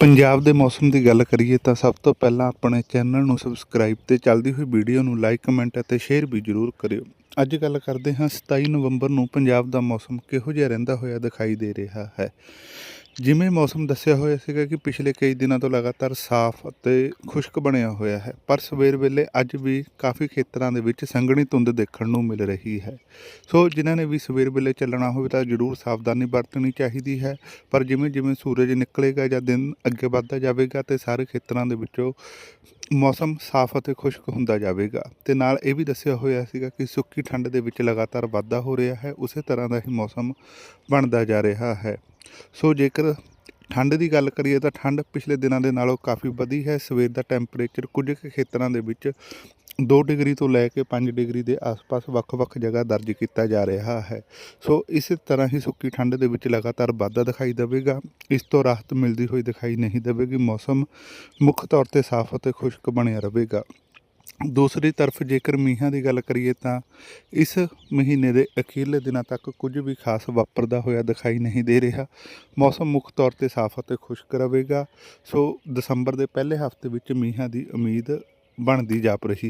ਪੰਜਾਬ ਦੇ ਮੌਸਮ ਦੀ ਗੱਲ ਕਰੀਏ ਤਾਂ ਸਭ ਤੋਂ ਪਹਿਲਾਂ ਆਪਣੇ ਚੈਨਲ ਨੂੰ ਸਬਸਕ੍ਰਾਈਬ ਤੇ ਚੱਲਦੀ ਹੋਈ ਵੀਡੀਓ ਨੂੰ ਲਾਈਕ, ਕਮੈਂਟ ਅਤੇ ਸ਼ੇਅਰ ਵੀ ਜ਼ਰੂਰ ਕਰਿਓ। ਅੱਜ ਗੱਲ ਕਰਦੇ ਹਾਂ 27 ਨਵੰਬਰ ਨੂੰ ਪੰਜਾਬ ਦਾ ਮੌਸਮ ਕਿਹੋ ਜਿਹਾ ਰਹਿੰਦਾ ਹੋਇਆ ਦਿਖਾਈ ਦੇ ਰਿਹਾ ਹੈ। ਜਿਵੇਂ ਮੌਸਮ ਦੱਸਿਆ ਹੋਇਆ ਸੀਗਾ ਕਿ ਪਿਛਲੇ ਕਈ ਦਿਨਾਂ ਤੋਂ ਲਗਾਤਾਰ ਸਾਫ਼ ਅਤੇ ਖੁਸ਼ਕ ਬਣਿਆ ਹੋਇਆ ਹੈ, ਪਰ ਸਵੇਰ ਵੇਲੇ ਅੱਜ ਵੀ ਕਾਫੀ ਖੇਤਰਾਂ ਦੇ ਵਿੱਚ ਸੰਘਣੀ ਧੁੰਦ ਦੇਖਣ ਨੂੰ ਮਿਲ ਰਹੀ ਹੈ। ਸੋ ਜਿਨ੍ਹਾਂ ਨੇ ਵੀ ਸਵੇਰ ਵੇਲੇ ਚੱਲਣਾ ਹੋਵੇ ਤਾਂ ਜ਼ਰੂਰ ਸਾਵਧਾਨੀ ਵਰਤਣੀ ਚਾਹੀਦੀ ਹੈ, ਪਰ ਜਿਵੇਂ ਜਿਵੇਂ ਸੂਰਜ ਨਿਕਲੇਗਾ ਜਾਂ ਦਿਨ ਅੱਗੇ ਵੱਧਦਾ ਜਾਵੇਗਾ ਤੇ ਸਾਰੇ ਖੇਤਰਾਂ ਦੇ ਵਿੱਚੋਂ ਮੌਸਮ ਸਾਫ਼ ਅਤੇ ਖੁਸ਼ਕ ਹੁੰਦਾ ਜਾਵੇਗਾ। ਤੇ ਨਾਲ ਇਹ ਵੀ ਦੱਸਿਆ ਹੋਇਆ ਸੀਗਾ ਕਿ ਸੁੱਕੀ ਠੰਡ ਦੇ ਵਿੱਚ ਲਗਾਤਾਰ ਵਾਧਾ ਹੋ ਰਿਹਾ ਹੈ, ਉਸੇ ਤਰ੍ਹਾਂ ਦਾ ਹੀ ਮੌਸਮ ਬਣਦਾ ਜਾ ਰਿਹਾ ਹੈ। ਸੋ ਜੇਕਰ ਠੰਡ ਦੀ ਗੱਲ ਕਰੀਏ ਤਾਂ ਠੰਡ ਪਿਛਲੇ ਦਿਨਾਂ ਦੇ ਨਾਲੋਂ ਕਾਫੀ ਵਧੀ ਹੈ। ਸਵੇਰ ਦਾ ਟੈਂਪਰੇਚਰ ਕੁਝ ਕੁ ਖੇਤਰਾਂ ਦੇ ਵਿੱਚ 2 ਡਿਗਰੀ ਤੋਂ ਲੈ ਕੇ 5 ਡਿਗਰੀ ਦੇ ਆਸ-ਪਾਸ ਵੱਖ-ਵੱਖ ਜਗ੍ਹਾ ਦਰਜ ਕੀਤਾ ਜਾ ਰਿਹਾ ਹੈ। ਸੋ ਇਸੇ ਤਰ੍ਹਾਂ ਹੀ ਸੁੱਕੀ ਠੰਡ ਦੇ ਵਿੱਚ ਲਗਾਤਾਰ ਵਾਧਾ ਦਿਖਾਈ ਦੇਵੇਗਾ। ਇਸ ਤੋਂ ਰਾਹਤ ਮਿਲਦੀ ਹੋਈ ਦਿਖਾਈ ਨਹੀਂ ਦੇਵੇਗੀ। ਮੌਸਮ ਮੁੱਖ ਤੌਰ ਤੇ ਸਾਫ਼ ਅਤੇ ਖੁਸ਼ਕ ਬਣਿਆ ਰਹੇਗਾ। ਦੂਸਰੀ ਤਰਫ ਜੇਕਰ ਮੀਂਹਾਂ ਦੀ ਗੱਲ ਕਰੀਏ ਤਾਂ ਇਸ ਮਹੀਨੇ ਦੇ ਅਖੀਰਲੇ ਦਿਨਾਂ ਤੱਕ ਕੁਝ ਵੀ ਖਾਸ ਵਾਪਰਦਾ ਹੋਇਆ ਦਿਖਾਈ ਨਹੀਂ ਦੇ ਰਿਹਾ। ਮੌਸਮ ਮੁੱਖ ਤੌਰ ਤੇ ਸਾਫ਼ ਅਤੇ ਖੁਸ਼ਕ ਰਹੇਗਾ। ਸੋ ਦਸੰਬਰ ਦੇ ਪਹਿਲੇ ਹਫ਼ਤੇ ਵਿੱਚ ਮੀਂਹਾਂ ਦੀ ਉਮੀਦ ਬਣਦੀ ਜਾਪ ਰਹੀ